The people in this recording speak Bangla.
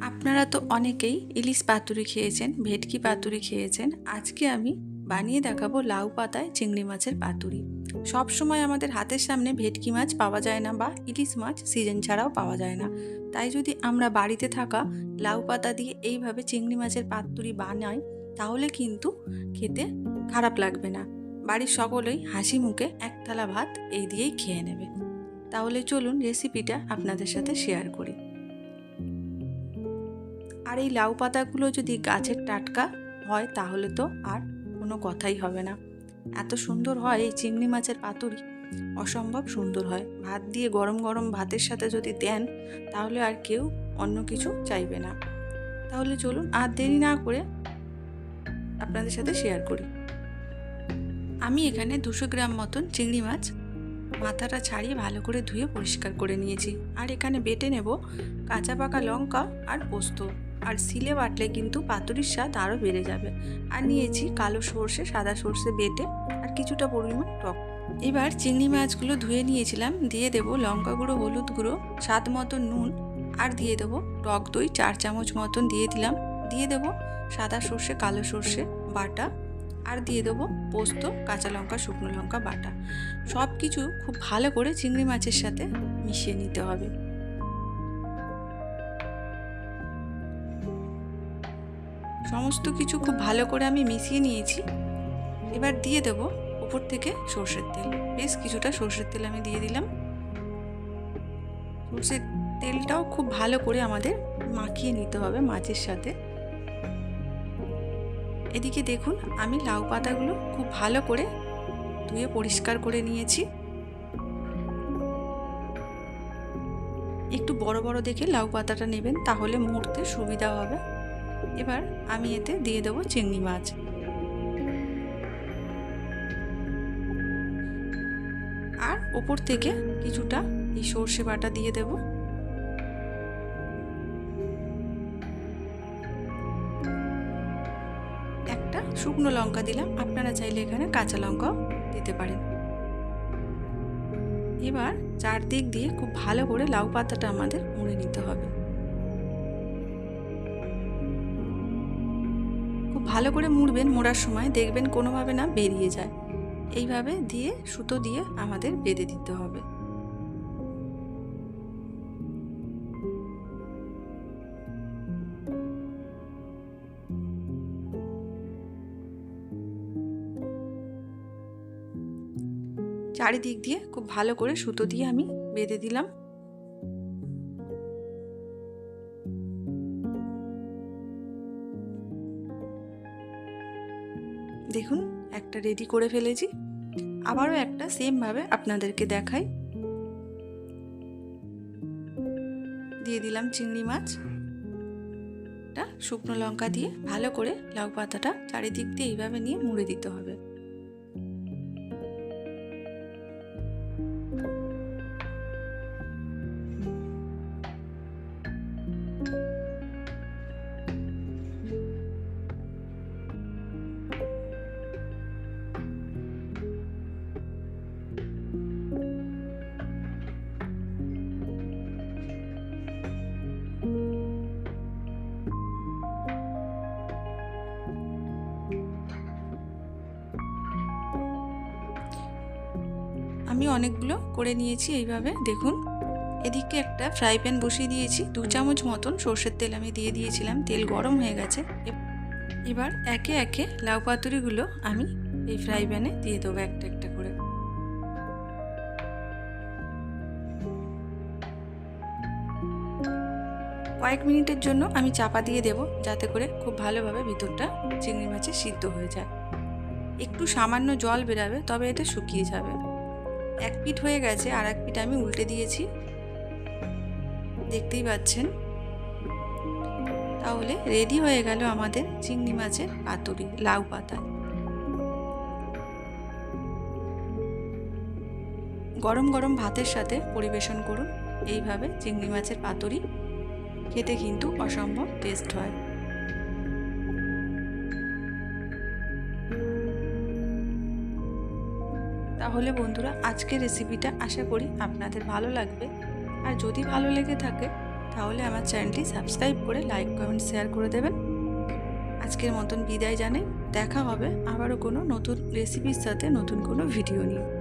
আপনারা তো অনেকেই ইলিশ পাতুরি খেয়েছেন, ভেটকি পাতুরি খেয়েছেন। আজকে আমি বানিয়ে দেখাবো লাউ পাতায় চিংড়ি মাছের পাতুরি। সব সময় আমাদের হাতের সামনে ভেটকি মাছ পাওয়া যায় না বা ইলিশ মাছ সিজন ছাড়াও পাওয়া যায় না। তাই যদি আমরা বাড়িতে থাকা লাউ পাতা দিয়ে এইভাবে চিংড়ি মাছের পাতুরি বানাই, তাহলে কিন্তু খেতে খারাপ লাগবে না। বাড়ির সকলেই হাসি মুখে এক থালা ভাত এই দিয়েই খেয়ে নেবে। তাহলে চলুন রেসিপিটা আপনাদের সাথে শেয়ার করি। আর এই লাউ পাতাগুলো যদি গাছের টাটকা হয়, তাহলে তো আর কোনো কথাই হবে না। এত সুন্দর হয় এই চিংড়ি মাছের পাতুরি। অসম্ভব সুন্দর হয়। ভাত দিয়ে গরম গরম ভাতের সাথে যদি দেন, তাহলে আর কেউ অন্য কিছু চাইবে না। তাহলে চলুন আর দেরি না করে আপনাদের সাথে শেয়ার করি। আমি এখানে দুশো গ্রাম মতন চিংড়ি মাছ মাথাটা ছাড়িয়ে ভালো করে ধুয়ে পরিষ্কার করে নিয়েছি। আর এখানে বেটে নেব কাঁচা পাকা লঙ্কা আর পোস্ত। আর সিলে বাটলে কিন্তু পাতুরির স্বাদ আরও বেড়ে যাবে। আর নিয়েছি কালো সর্ষে, সাদা সর্ষে বেটে আর কিছুটা পরিমাণ টক। এবার চিংড়ি মাছগুলো ধুয়ে নিয়েছিলাম, দিয়ে দেবো লঙ্কা গুঁড়ো, হলুদ গুঁড়ো, স্বাদ মতন নুন আর দিয়ে দেবো টক দই, চার চামচ মতন দিয়ে দিলাম। দিয়ে দেবো সাদা সর্ষে, কালো সর্ষে বাটা আর দিয়ে দেবো পোস্ত, কাঁচা লঙ্কা, শুকনো লঙ্কা বাটা। সব কিছু খুব ভালো করে চিংড়ি মাছের সাথে মিশিয়ে নিতে হবে। সমস্ত কিছু খুব ভালো করে আমি মিশিয়ে নিয়েছি। এবার দিয়ে দেব উপর থেকে সর্ষের তেল। বেশ কিছুটা সর্ষের তেল আমি দিয়ে দিলাম। সর্ষের তেলটাও খুব ভালো করে আমাদের মাখিয়ে নিতে হবে মাছের সাথে। এদিকে দেখুন, আমি লাউ পাতাগুলো খুব ভালো করে ধুয়ে পরিষ্কার করে নিয়েছি। একটু বড় বড় দেখে লাউ পাতাটা নেবেন, তাহলে মুড়তে সুবিধা হবে। এবার আমি এতে দিয়ে দেবো চিংড়ি মাছ। আর ওপর থেকে কিছুটা এই সর্ষে বাটা দিয়ে দেব। একটা শুকনো লঙ্কা দিলাম। আপনারা চাইলে এখানে কাঁচা লঙ্কাও দিতে পারেন। এবার চারদিক দিয়ে খুব ভালো করে লাউ পাতাটা আমাদের মুড়ে নিতে হবে। ভালো করে মুড়বেন মোড়ার সময় দেখবেন কোনোভাবে না বেরিয়ে যায়। এইভাবে দিয়ে, সুতো দিয়ে আমাদের বেঁধে দিতে হবে। চারিদিক দিয়ে খুব ভালো করে সুতো দিয়ে আমি বেঁধে দিলাম। দেখুন, একটা রেডি করে ফেলেছি। আবারও একটা সেমভাবে আপনাদেরকে দেখাই। দিয়ে দিলাম চিংড়ি মাছ। শুকনো লঙ্কা দিয়ে ভালো করে লাউ পাতাটা চারিদিক দিয়ে এইভাবে নিয়ে মুড়ে দিতে হবে। আমি অনেকগুলো করে নিয়েছি এইভাবে, দেখুন। এদিকে একটা ফ্রাই প্যান বসিয়ে দিয়েছি, দু চামচ মতন সর্ষের তেল আমি দিয়ে দিয়েছিলাম, তেল গরম হয়ে গেছে। এবার একে একে লাউ পাতুরিগুলো আমি এই ফ্রাই প্যানে দিয়ে দেবো একটা একটা করে। কয়েক মিনিটের জন্য আমি চাপা দিয়ে দেব, যাতে করে খুব ভালোভাবে ভিতরটা চিংড়ি মাছের সিদ্ধ হয়ে যায়। একটু সামান্য জল বেরাবে, তবে এটা শুকিয়ে যাবে। এক পিঠ হয়ে গেছে আর এক পিঠ আমি উল্টে দিয়েছি। দেখতেই পাচ্ছেন? তাহলে রেডি হয়ে গেল আমাদের চিংড়ি মাছের পাতুরি, লাউ পাতা। গরম গরম ভাতের সাথে পরিবেশন করুন। এইভাবে চিংড়ি মাছের পাতুরি খেতে কিন্তু অসম্ভব টেস্ট হয়। তাহলে বন্ধুরা আজকের রেসিপিটা আশা করি আপনাদের ভালো লাগবে। আর যদি ভালো লেগে থাকে, তাহলে আমার চ্যানেলটি সাবস্ক্রাইব করে লাইক কমেন্ট শেয়ার করে দেবেন। আজকের মতন বিদায় জানাই। দেখা হবে আবারও কোনো নতুন রেসিপির সাথে নতুন কোনো ভিডিও নিয়ে।